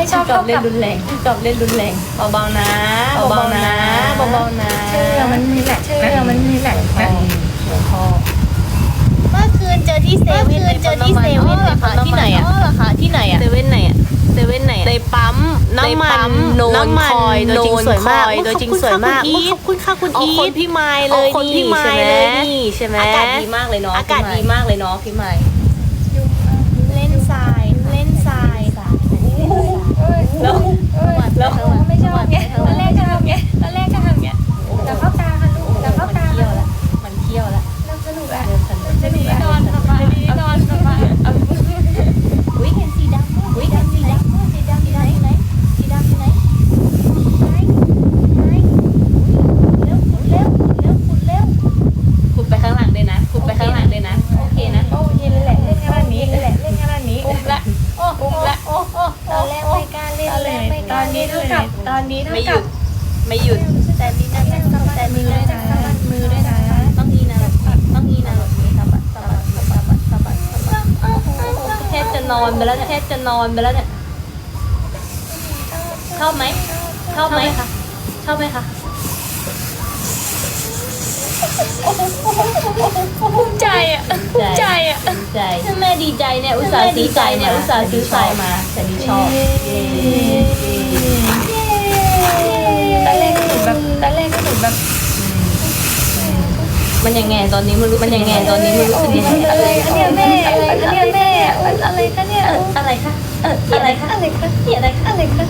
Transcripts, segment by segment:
ไม่ชอบกอบเล่นท่ารุนแรงกอบเล่นรุนแรงเบาๆนะเบาๆนะเบาๆนะเชื่อมันนี่แหละเชื่อมันนี่แหละพ่อหัวพ่อเมื่อคืนเจอที่เซเว่นเมื่อคืนเจอที่เซเว่นอ๋อเหรอคะในปั๊มที่ไหนอะอ๋อเหรอคะที่ไหนอะเซเว่นไหนอะเซเว่นไหนอะในปั๊มน้ำมันในปั๊มโนนน้ำมันคอยโนตัวจริงนสวยมากคอโอ้โดยจริงขอบคุณสวยมากค่ะคุณอีทขอบคุณค่ะคุณอ๋ออีทคนพี่ไม้เลอ๋อยคนพี่ไม้ใช่หเลยนี่ใช่ไหมอากาศดีมากเลยเนาะอากาศดีมากเลยเนาะพี่ไม้เล่นทรายเล่นทราย แล้ว แล้วไม่ชอบไงตอนแรกจะทำไงตอนแรกจะทำ นตอนเลยไม่กตล้าอนนี้เล่นเท่าเลยกับตอนนี้เท่าไม่หกัยุบดไม่หยุดแต่มีนะแต่มีมือนะด้วยนะมือด้วยนะต้องมีนะต้องมีนะแบบนี้สะบัดสะบัดสะบัดสะบัดสะบัดโอ้โหแทบจะนอนไปแล้วเนี่ยแทบจะนอนไปแล้วเนี่ยชอบไหมชอบไหมคะชอบไหมคะ ภูมิใจอะภูมิใจอะดีใจถ้าแม่ดีใจเนี่ยอุตส่าห์ซื้อใจเนี่ยอุตส่าห์ซื้อใจมาแต่นี่ชอบตอนแรกก็หนูแบบตอนแรกก็หนูแบบมันยังไงตอนนี้มันรู้มันยังไงตอนนี้มันรู้สึกยังไงอะไรคะเนี่ยแม่อะไรคะเนี่ยแม่อะไรคะเนี่ยอะไรคะเอออะไรคะอะไรคะนี่อะไรคะอะไรคะ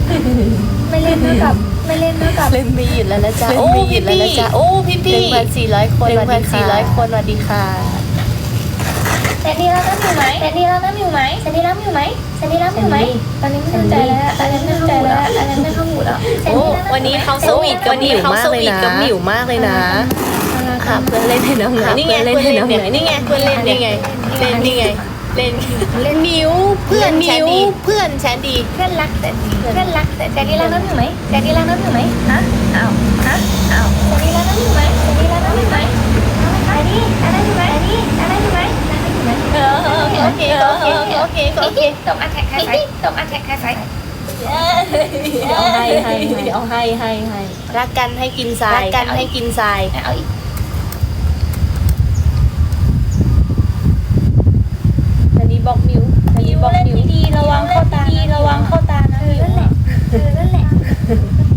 ไม่เล่นเท่ากับไม่เล่นเท่ากับ เล่นไม่หยุดแล้วนะจ๊ะเล่นโอ้ไม่หยุพี่ดแล้วนะพี่จ๊ะโอ้พี่หพี่นึ่งพันสี่ร้อยคนหนึ่งพันสี่ร้อยคนสวัสดีค่ะแต่ดีแล้วน้ำอยู่ไหมแต่ดีแล้วน้ำอยู่ไหมแต่ดีแล้วอยู่ไหมแต่ดีแล้วอยู่ไหมตอนนี้ไม่เข้าใจแล้วตอนนี้ไม่เข้าใจแล้วตอนนี้ไม่เข้าหูแล้วโอ้วันนี้เขาสวีทกับหมิวมากเลยนะกับหมิวมากเลยนะค่ะเพื่อนเล่นให้น้องหน่อยนี่ไงเพื่อนเล่นให้น้องหน่อยนี่ไงเพื่อนเล่นนี่ไงเล่นนี่ไง เล่นเล่นมิวเพื่อนมิวเพื่อนแชนดีเพื่อนรักแต่ดีเพื่อนรักแต่แต่ดีแล้วน้ำอยู่ไหมแต่ดีแล้วน้ำอยู่ไหมฮะอ้าวฮะอ้าวแต่ดีแล้วน้ำอยู่ไหมแต่ดีแล้วน้ำอยู่ไหมแต่ดีอะไรอยู่ไหมแต่ดีอะไรอยู่ไหมอะไรอยู่ไหมเออโอเคโอเคโอเคโอเคโอเคตบอันแท็กแค่ไฟตบอันแท็กแค่ไฟเอาให้ให้เอาให้ให้ให้รักกันให้กินทรายรักกันให้กินทรายเอาอีก อันนี้บล็อกมิวอันนี้บล็อกมิวดีระวังเข้าตาดีระวังเข้าตานะ เออนั่นแหละเออนั่นแหละ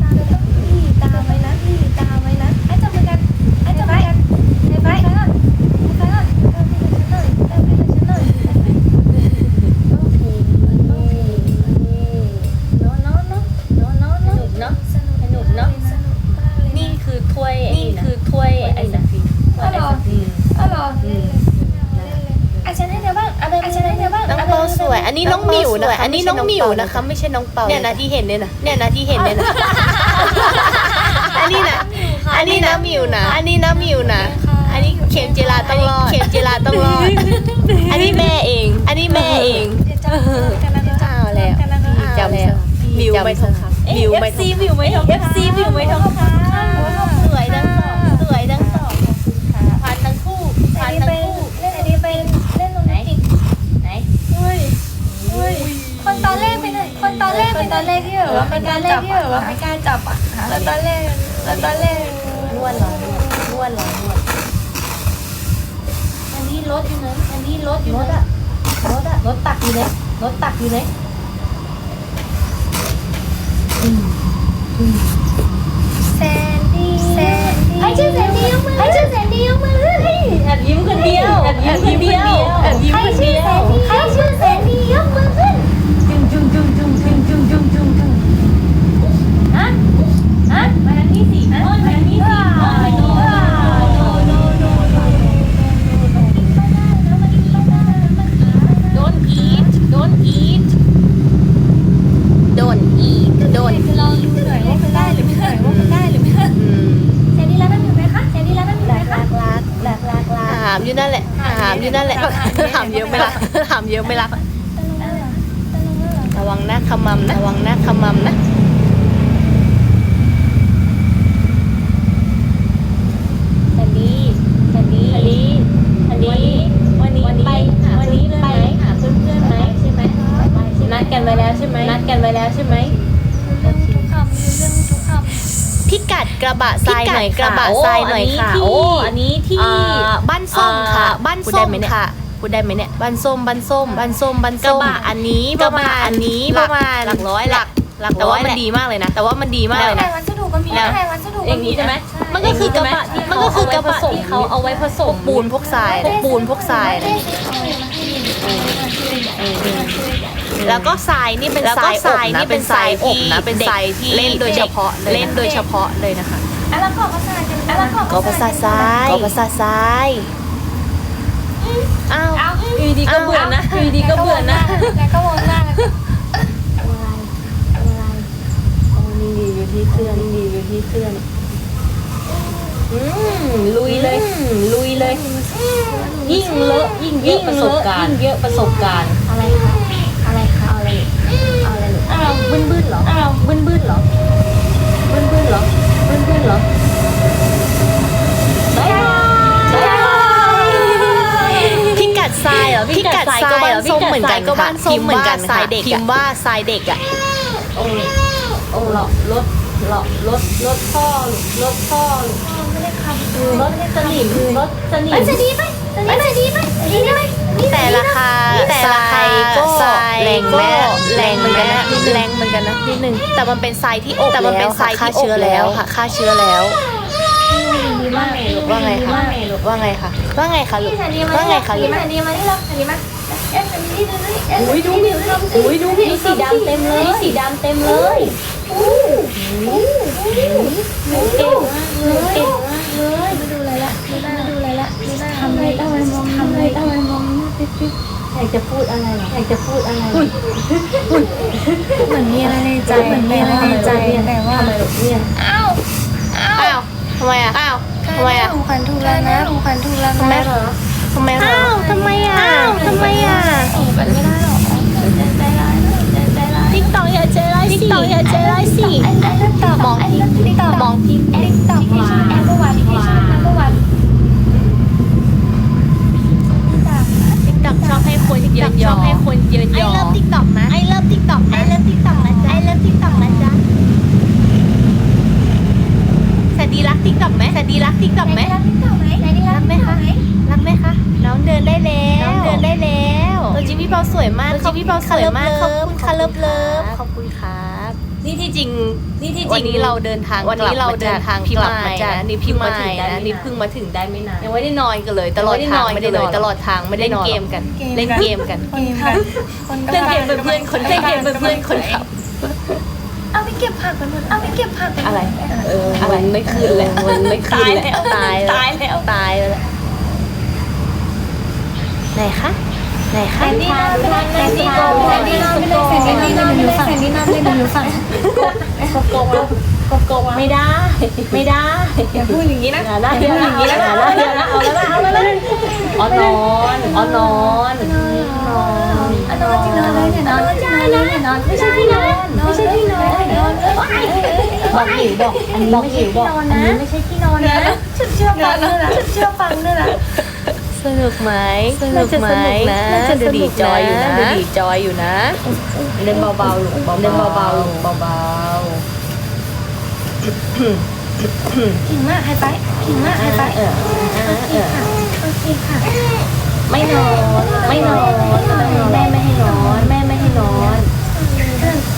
ตาเราต้องรีตาไว้นะรีตาไว้นะไอ้จับมือกันไอ้จับมือกันไอ้ไฟไอ้ไฟก่อนไอ้ไฟก่อนเออไปกับฉันหน่อยเออไปกับฉันหน่อย เนาะเนาะเนาะเนาะเนาะเนาะเนาะสนุกสนุกเนาะ สนุกมากเลย นี่คือถ้วยนี่คือถ้วยไอศครีมถ้วยไอศครีม อ๋อเหรออาจารย์ให้เดี๋ยวบ้างอาจารย์ให้เดี๋ยวบ้าง น้องเปาสวย อั นนี้น้องหมิวนะคะอันนี้น้องหมิวนะคะ ไม่ใช่น้องเปาเนี่ยนะที่เห็นเนี่ยนะเนี่ยนะที่เห็นเนี่ยนะอันนี้นะอันนี้นะหมิวนะอันนี้นะหมิวนะอันนี้เข็มจิราต้องรอดเข็มจิราต้องรอดอันนี้แม่เอง อันนี้แม่เองอ้าวแล้วจำแล้วมิวไม่ทองคำมิวไม่ทองคำวิวไม่ทอง FC วิวไม่ทองคำสวยทั้งสองสวยทั้งสองพันทั้งคู่ อั พั น น นี้ ทั้ง เป็น คู่ เล่นอันนี้เป็นเล่นตรงไหน ไหน เฮ้ยเฮ้ยคนตอนแรกเป็นคนตอน แรกเป็นตอนแรกที่แบบว่าเป็นตอนแรกที่แบบว่าไม่กล้าจับอะแล้วตอนแรกแล้วตอนแรกนวดเหรอนวดนวดเหรอนวดอันนี้รถอยู่ไหนอันนี้รถอยู่รไหนถอะรถอะรถตักอยู่ไหนรถตักอยู่ไหนแซนดี้แซนดี้ไอชื่อแซนดี้ยกมือไอชื่อแซนดี้ยกมือแอบยิ้มคนเดียวแอบยิ้มคนเดียวแอบยิ้มใครคนชื่เดีอยวแซนดี้ใครชื่อแซนดี้ยกมือ อยู่นั่นแหละ ถามเยอะไม่รักถามเยอะไม่รักตะลุงนั่นเหรอตะลุงนั่นเหรอระวังหน้าขมำนะ ระวังหน้าขมำนะอันนี้อันนี้อันนี้อันนี้วันนี้ไปวันนี้ไปหาเพื่อนๆไหมใช่ไหมนัดกันไว้แล้วใช่ไหมนัดกันกันไว้แล้วใช่ไหม กัดกระบะทรายหน่อยกระบะทรายหน่อยค่ะโอ้อันนี้ที่อ่าบ้านส้มค่ะอ่าบ้านพูดส้ได้มไหมเนี่ยค่ะพูดได้ไหมเนี่ยบ้านส้มบ้านส้มบ้านส้มบ้านส้มกระบะอันนี้กระบะอันนี้หปลัระกมาณหลักร้อยหลักหลักแต่แต่ว่าว่ามัมันนดีมากเลยนะ แต่ว่ามันดีมากเลยแต่นะวัสดุก็มีแล้วแต่วัสดุอย่างนี้ใช่ไหมมันก็คือกระบะที่มันก็คือกระบะที่เขาเอาไว้ผสมปูนพวกทรายพวกปูนพวกทราย แล้วก็ทรายนี่เป็นแล้วทก็รายทรายอบนี่นะเป็เป็นนทรายทรายอบที่นะเป็นทรายที่เล่นโดยเฉพาะเลยนะเล่นโดยเฉพาะเลยนะคะอะแล้วก็ภาษาจะอะแล้วก็ก็ภาษาทรายก็ภาษาทรายอ้าว เอาอยู่ดีก็เบื่อนะอยู่ดีก็เบื่อนะ แล้วก็วงหน้าแล้วก็ นี่ดีอยู่ที่เครื่องนี่ดีอยู่ที่เครื่องอืมลุยเลยลุยเลย ยิ่งเลอะยิ่งเยอะประสบการณ์ยิ่งเยอะประสบการณ์ อะไรคะอะไรคะเอาอะไรเอาอะไร อ้าวบึ้นบึ้นเหรออ้าวบึ้นบึ้นเหรอบึ้นบึ้นเหรอบึ้นบึ้นเหรอบ๊ายบาย พิกัดทรายเหรอ พิกัดทรายเหรอพิส้มกัดเหมือนกันทรายก็ค่ะบ้านส้มเหมือนกันพิมพ์ว่าทรายเด็กพิมพ์ว่าทรายเด็กอะโอ้โอ้หลอกรถหลอกรถรถพ่อรถพ่อไม่ได้คำรถสนิมรถสนิมเอ้ยจะดีไหมจะดีไหมจะดีไหมจะดีไหมแต่ราคาแต่ราคาก็ทรายแรงก็แม่แรงเหมือนกันนะแรงแรงเหมือนกันนะนิดนึงแต่มันเป็นทรายที่อบแต่มันเป็นแล้วทรายค่ะที่ฆ่าเชื้ออบแล้แล้ววค่ะฆ่าเชื้อแล้ว ว่าไงคะดีมากเลยลูกว่าไงคะว่าไงคะลูกจะดีไหมว่าไงคะลูกจะดีไหมนี่เราจะดีไหมเอ๊ะจะดีดูนี่เอ๊ะอุ้ยดูมีอุ้ยดูมีสีดำเต็มเลยสีดำเต็มเลยเก่งมากเลยเก่งมากเลยมาดูอะไรละดูหน้าดูอะไรละดูหน้าทำอะไรทำอะไรมองทำอะไรทำอะไรมองปิ๊บปิ๊บอยากจะพูดอะไรเหรออยากจะพูดอะไรเหมือนมีอะไรในใจเหมือนมีอะไรในใจแต่ว่าทำไมลูกเนี่ยอ้าวอ้าวทำไมอะ อ้าวทำไมอะของขวัญถูกแล้วนะของขวัญถูกแล้วนะทำไมเหรอทำไมอ้าวทำไมอะอ้าวทำไมอะของขวัญไม่ได้หรอกใจใจร้ายใจใจร้ายติ๊กตอกอย่าใจร้ายสิติ๊กตอกอย่าใจร้ายสิไอ้ไอ้ติ๊กต็อกมองติ๊กต็อกมองติ๊กติ๊กต็อกที่ชื่อแอปเปิลวันที่ชื่อแอปเปิลวันติ๊กตอกชอบให้คนเยินยอชอบให้คนเยินยอไอเลิฟติ๊กต็อกนะไอเลิฟติ๊กต็อกไอเลิฟติ๊กต็อก สวยมากเออจิพี่เปาสวยมากขอบคุณขอบคุณเลิฟครับขอบคุณครับนี่ที่จริงนี่ที่จวัรินงนี้เราเดินทางวันนี้เราเดินทางพิกลัมามายนะนี่พิมมามาถึถึงงได้นะไม่นี่นานเพิ่งมาถึงได้ไม่นานยังไม่ได้นอนกันเลย ตลอดยังทางไม่ไม่ได้ได้นนออนนตลอดทางไม่ได้นอนเล่นเกมกันเล่นเกมกันเกมค่ะคนเล่นเกมเป็นเพื่อนคนเล่นเกมเป็นเพื่อนคนขับเอาไปเก็บผักกันหมดเอาไปเก็บผักกันอะไรเออมันไม่คืนแล้วมันไม่คืนแล้วตายแล้วตายแล้วตายแล้วไหนคะ ไหนแซคะนดี้นอนไม่ได้แซนดี้นอนแซนดี้นอนไม่ได้แซนดี้นอนไม่ได้แซนดี้นอนไม่ได้อยู่ฝั่งกบกบกบกบไม่ได้ ไม่ได้อย่าพูดอย่างนี้นะอย่าได้อย่าได้อย่าได้อย่าได้เอาแล้วนะเอาแล้วนะอ๋อนอนอ๋อนอนนอนอะนอนที่นอนเลยเนี่ยนอนที่นอนเลยเนี่ยนอนไม่ใช่ที่นอนไม่ใช่ที่นอนนอนบอกหิวบอกอันนี้ไม่ใช่ที่นอนนะไม่ใช่ที่นอนนะฉันเชื่อฟังด้วยนะฉันเชื่อฟังด้วยนะ สนุกไหมสนุกไหมน่าจะสนุกนะดูดีจอยอยู่นะดูดีจอยอยู่นะเล่นเบาๆลูกเล่นเบาๆลูกเบาขิงมากไฮไปขิงมากๆไฮไปเออเออเออโอเคค่ะ ไม่นอนไม่นอนแม่ไม่ให้นอนแม่ไม่ให้นอน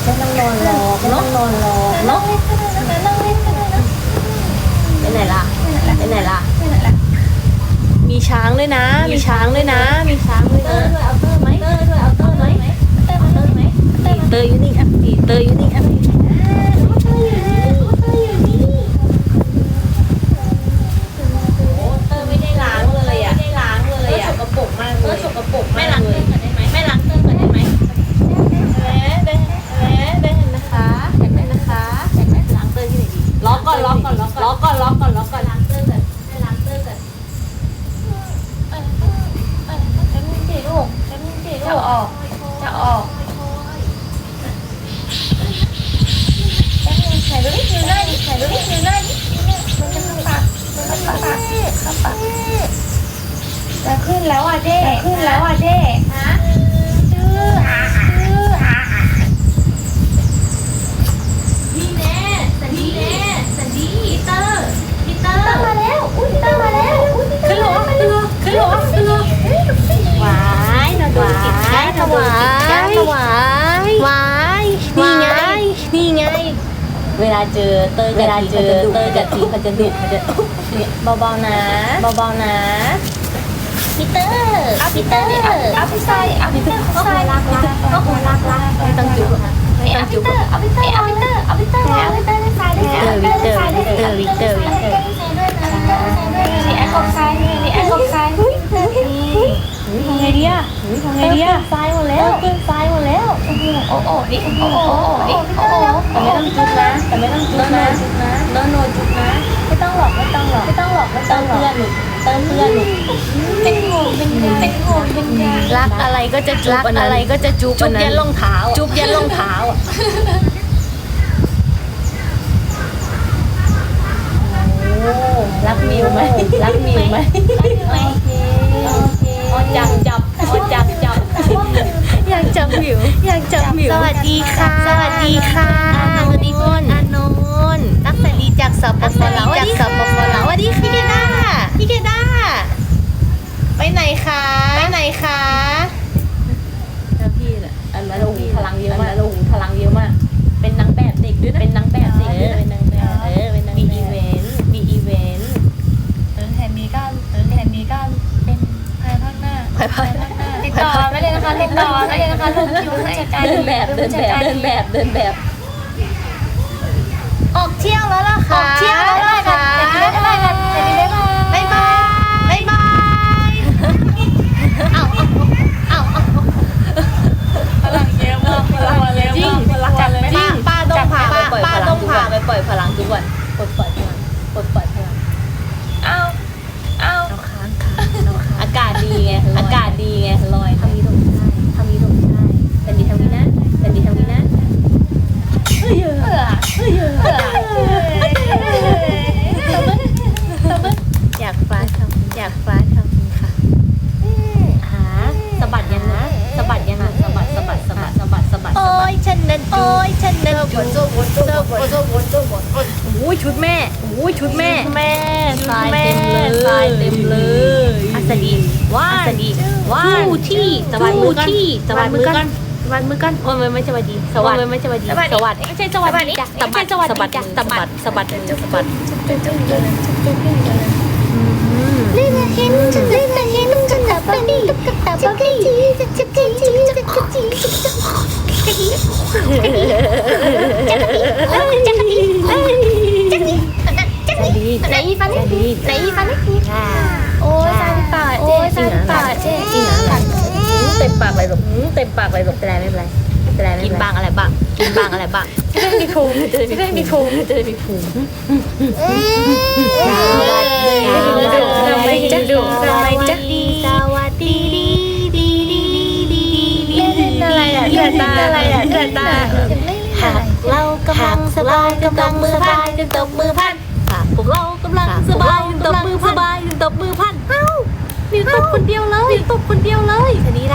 ไม่ต้องนอนหรอกไม่ต้องนอนหรอกนั่เนาะงเล่นกันเลยนะนั่งเล่นกันเลยนะไปไหนล่ะไปไหนล่ะไม่นั่นแหละมีช้างด้วยนะ มีช้างด้วยนะ มีช้างด้วยเตอนะร์ด้วยเอาเตอร์ไหมเตอร์ด้วยเอาเตอร์ไหมเต้นมาเต้นไหมเต้นมาเตยอยู่นี่อะเตยอยู่นี่อะ จะออกใส่รูดินิ้วหน้ดิใส่รูดินิ้วหน้ดิมันจะเข้าปากมันจะข้าปากเข้าปากจะขึ้นแล้วอะเจ๊ขึ้นแล้วอะเจ๊ฮะชื่ออะชื่ออะนี่แน่สัสดีแน่สัสดีพีเตอร์พีเตอร์มาแล้วอุ้ยพีเตอร์มาแล้วอุ้ยพีเตอร์ขึ้นหลวขึ้นหลวขึ้นหลว เจอเต้ยกับจีเขาจะดุเขาจะเนี่ยเบาๆนะเบาๆนะพีเตอร์เอาพีเตอร์เอาพีเตอร์เอาพีเตอร์เขาใส่รักรักรักรักรักไม่ต้องจุ๊บเอาพีเตอร์เอาพีเตอร์เอาพีเตอร์เอาพีเตอร์เอาพีเตอร์ได้ใส่ได้ใส่ได้ใส่ได้ใส่ได้ใส่ด้วยนะนี่ไอ้กบใส่นี่ไอ้กบใส่ทำไงดีอะทำไงดีอะซ้ายหมดแล้วขึ้นซ้ายหมดแล้วโอ้โอ้ดิโอ้โอ้โอ้ดิโอ้โอ้แต่ ไม่ต้องจุ๊บนะ แต่ไม่ต้องจุ๊บนะโนโนจุ๊บนะ ไม่ต้องหรอกไม่ต้องหรอกไม่ต้องหรอกไม่ต้องเพื่อนหนูเติมเพื่อนหนูเป็นงูเป็นงูเป็นงูเป็นยารักอะไรก็จะจุ๊บอันนั้นอะไรก็จะจุ๊บจุ๊อับนนั้ยันนรองเท้าจุ๊บยันรองเท้าอะโอ้รักมิวไหมรักมิวไหมไหมอ๋อจับจับอ๋อจับจับอยากจับหมิวอยากจับหมิวสวัสดีค่ะ สวัสดีค่ะ สลีจากสปปลาวจากสปปลาวสวัสดีพี่เกด้าพี่เกด้าไปไหนคะไปไหนคะแล้วพี่น่ะอันนั้นโอ้โหพลังเยอะมากโอ้โหพลังเยอะมาก เป็นนางแบบเด็กด้วยนะเป็นนางแบบเด็กด้วยนะเป็นนางแบบเออเป็นนางแบบมีอีเวนต์มีอีเวนต์เติมแทนนี้ก็เติมแทนนี้ก็เป็นภายภาคหน้าไปไปติดต่อไม่เลยนะคะติดต่อไม่เลยนะคะลูกคิวผู้จัดการเดินแบบเดินแบบเดินแบบเดินแบบ ออกเที่ยวแล้วล่ะอค่ะอกเที่ยวแล้วได้กันจะกินได้กันจะกินได้กัน บ๊ายบายบ๊ายบายเอาเอาเอาเอา พลังเยอะมากพลังเยอะ จริง มากจับไม่ ป้าป้าต้องพา ไปปล่อย ป้า พลั ต้อง ง ทุก พา วันไปปล่อยพลังทุกวันปลดปล่อยพลังปลดปล่อยพลัง เอาเอา เอาค้างค่ะเอาค้าง อากาศดีไง อากาศดีไงลอยทำนี้ตรงใช่ทำนี้ตรงใช่เป็นดีทำนี้นะเป็นดีทำนี้นะเฮ้ย เผื่อ เฮ้ย เผื่อ อยากฟ้าทำอยากฟ้าทำค่ะ หาสะบัดยังนะสะบัดยังนะสะบัดสะบัดสะบัดสะบัดสะบัด โอ้ยฉันนั้นโอ้ยฉันนั้นจูบจูบจูบจูบจูบโอ้ย ชุดแม่โอ้ยชุดแม่ แม่ทรายเต็มเลยทรายเต็มเลย อัสดีว่าอัสดีว่าทูที่สวัสดีทูที่สวัสดีกันสวัสดีกันโอ้ยไม่สวัสดีสวัสดีไม่สวัสดีสวัสดีไม่ใช่สวัสดีจ้ะสะบัดสะบัดสะบัดสะบัดสะบัดเล่นเห็นฉันเล่นเห็นฉันแบบนี้ตุ๊กตาบักกี้จักรจีจักรจีจักรจีจักรจีจักรจีจักรจีจักร จีจักรจีจักรจีไหนฟันนี่ไหนฟันนี่โอ้ยซาดิปาเจ๊ซาดิปาเจ๊จริงเหรอเต็มปากเลยลูกเต็มปากเลยลูกเป็นไรไม่เป็นไรเป็นไม่กินเป็นไรบางอะไรบ้างกินบางอะไรบ้างจะได้มีภูมิจะได้มีภูมิจะได้มีภูมิทำไมจะดูทำไมจะดีสวัสดีดีดีดีดีดีเล่นอะไรอะเดือดตาอะไรอะเดือดตาหาก เรากำลังสบายจงตบมือพันจงตบมือพันหากพวกเรากำลังสบายจงตบมือสบายจงตบมือพันเอ้ามิวตบคนเดียวเลยมิวตบคนเดียวเลยทีนี้ล่ะ